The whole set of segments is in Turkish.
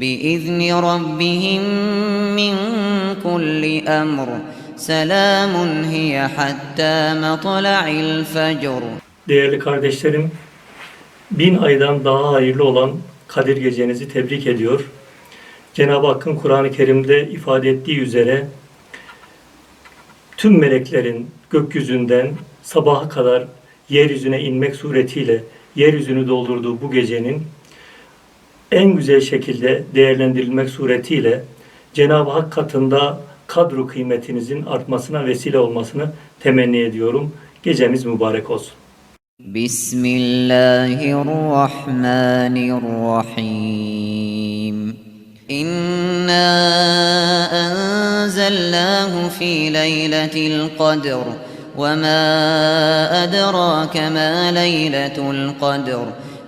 بإذن ربهم من كل أمر سلام هي حتى مطلع الفجر Değerli kardeşlerim, bin aydan daha hayırlı olan Kadir Gecenizi tebrik ediyor. Cenab-ı Hakk'ın Kur'an-ı Kerim'de ifade ettiği üzere tüm meleklerin gökyüzünden sabaha kadar yeryüzüne inmek suretiyle yeryüzünü doldurduğu bu gecenin en güzel şekilde değerlendirilmek suretiyle Cenab-ı Hak katında kadro kıymetinizin artmasına vesile olmasını temenni ediyorum. Gecemiz mübarek olsun. بسم الله الرحمن الرحيم إنا أنزلناه في ليلة القدر وما أدراك ما ليلة القدر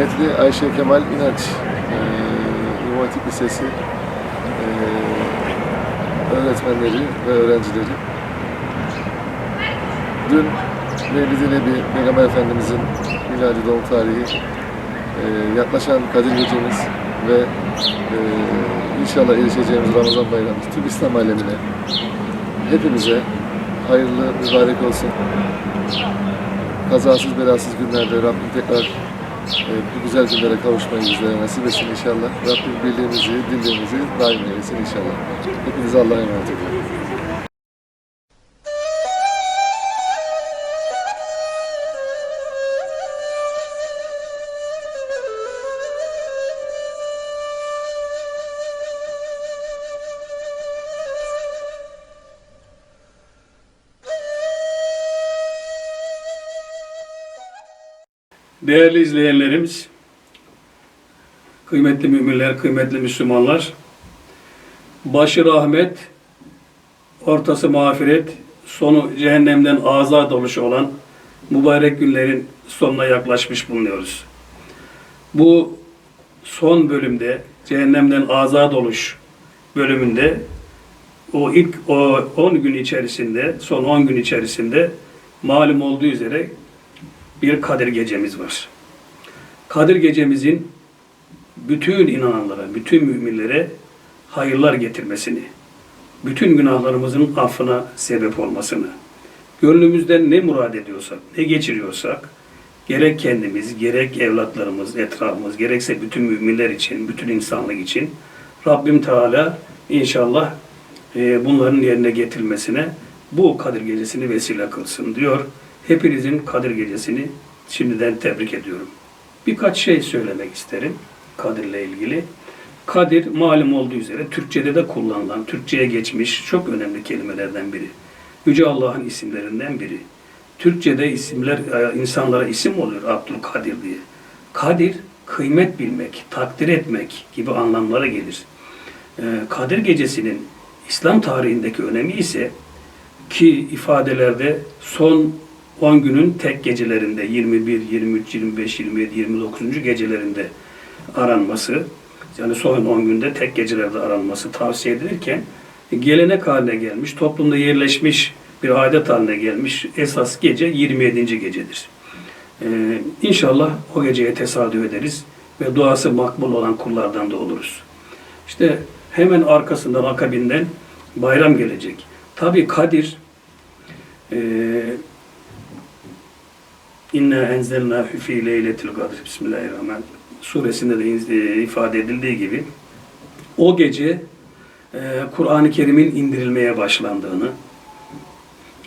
Kıymetli Ayşe Kemal İnanç, Hatip Lisesi eee, öğretmenleri ve öğrencileri. Dün Mevlid-i Nebi Peygamber Efendimizin miladi doğum tarihi, eee, yaklaşan Kadir Gecemiz ve eee, inşallah erişeceğimiz Ramazan bayramımız tüm İslam alemine, hepimize hayırlı, mübarek olsun. Kazasız belasız günlerde Rabbim tekrar e, bu güzel günlere kavuşmayı bizlere nasip etsin inşallah. Rabbim birliğimizi, dirliğimizi daim eylesin inşallah. Hepinize Allah'a emanet ediyorum. Değerli izleyenlerimiz, kıymetli müminler, kıymetli Müslümanlar, başı rahmet, ortası mağfiret, sonu cehennemden azat oluşu olan mübarek günlerin sonuna yaklaşmış bulunuyoruz. Bu son bölümde, cehennemden azat oluş bölümünde o ilk o 10 gün içerisinde, son 10 gün içerisinde malum olduğu üzere bir Kadir gecemiz var. Kadir gecemizin bütün inananlara, bütün müminlere hayırlar getirmesini, bütün günahlarımızın affına sebep olmasını, gönlümüzden ne murad ediyorsak, ne geçiriyorsak, gerek kendimiz, gerek evlatlarımız, etrafımız, gerekse bütün müminler için, bütün insanlık için Rabbim Teala inşallah e, bunların yerine getirilmesine bu Kadir Gecesi'ni vesile kılsın diyor. Hepinizin Kadir Gecesi'ni şimdiden tebrik ediyorum. Birkaç şey söylemek isterim Kadir'le ilgili. Kadir malum olduğu üzere Türkçe'de de kullanılan, Türkçe'ye geçmiş çok önemli kelimelerden biri. Yüce Allah'ın isimlerinden biri. Türkçe'de isimler e, insanlara isim oluyor Abdülkadir diye. Kadir kıymet bilmek, takdir etmek gibi anlamlara gelir. Ee, Kadir Gecesi'nin İslam tarihindeki önemi ise ki ifadelerde son 10 günün tek gecelerinde 21, 23, 25, 27, 29. gecelerinde aranması yani son 10 günde tek gecelerde aranması tavsiye edilirken gelenek haline gelmiş, toplumda yerleşmiş bir adet haline gelmiş esas gece 27. gecedir. Ee, inşallah o geceye tesadüf ederiz ve duası makbul olan kullardan da oluruz. İşte hemen arkasından, akabinden bayram gelecek. Tabi Kadir eee İnna enzelna fi leyletil kadr. Bismillahirrahmanirrahim. Suresinde de iz- ifade edildiği gibi o gece e, Kur'an-ı Kerim'in indirilmeye başlandığını,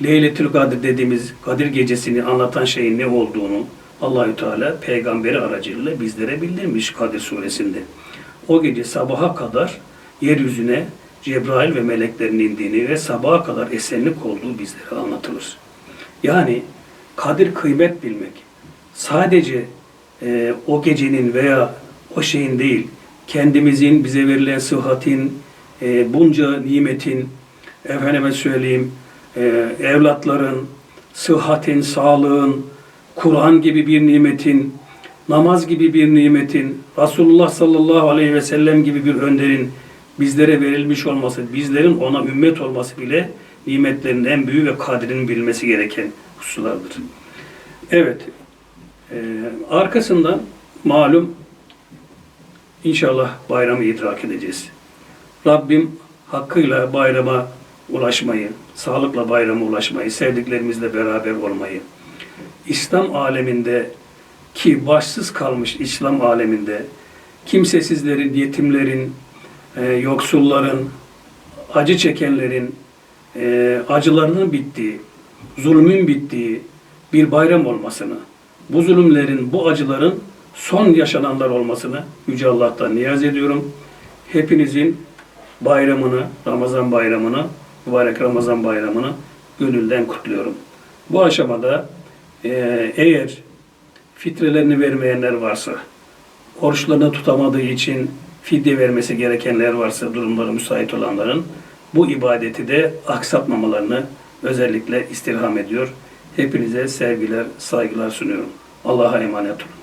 Leyletül Kadir dediğimiz Kadir gecesini anlatan şeyin ne olduğunu Allahü Teala peygamberi aracılığıyla bizlere bildirmiş Kadir suresinde. O gece sabaha kadar yeryüzüne Cebrail ve meleklerin indiğini ve sabaha kadar esenlik olduğu bizlere anlatılır. Yani kadir kıymet bilmek. Sadece e, o gecenin veya o şeyin değil, kendimizin bize verilen sıhhatin, e, bunca nimetin, efendime söyleyeyim, e, evlatların, sıhhatin, sağlığın, Kur'an gibi bir nimetin, namaz gibi bir nimetin, Resulullah sallallahu aleyhi ve sellem gibi bir önderin bizlere verilmiş olması, bizlerin ona ümmet olması bile nimetlerin en büyüğü ve kadrinin bilmesi gereken hususlardır. Evet, e, arkasından malum inşallah bayramı idrak edeceğiz. Rabbim hakkıyla bayrama ulaşmayı, sağlıkla bayrama ulaşmayı, sevdiklerimizle beraber olmayı, İslam aleminde ki başsız kalmış İslam aleminde kimsesizlerin, yetimlerin, e, yoksulların, acı çekenlerin e, acılarının bittiği, zulmün bittiği bir bayram olmasını, bu zulümlerin, bu acıların son yaşananlar olmasını Yüce Allah'tan niyaz ediyorum. Hepinizin bayramını, Ramazan bayramını, mübarek Ramazan bayramını gönülden kutluyorum. Bu aşamada e, eğer fitrelerini vermeyenler varsa, oruçlarını tutamadığı için fidye vermesi gerekenler varsa durumları müsait olanların bu ibadeti de aksatmamalarını özellikle istirham ediyor. Hepinize sevgiler, saygılar sunuyorum. Allah'a emanet olun.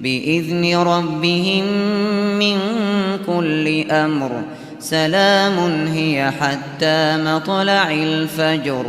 بإذن ربهم من كل أمر. سلام هي حتى مطلع الفجر.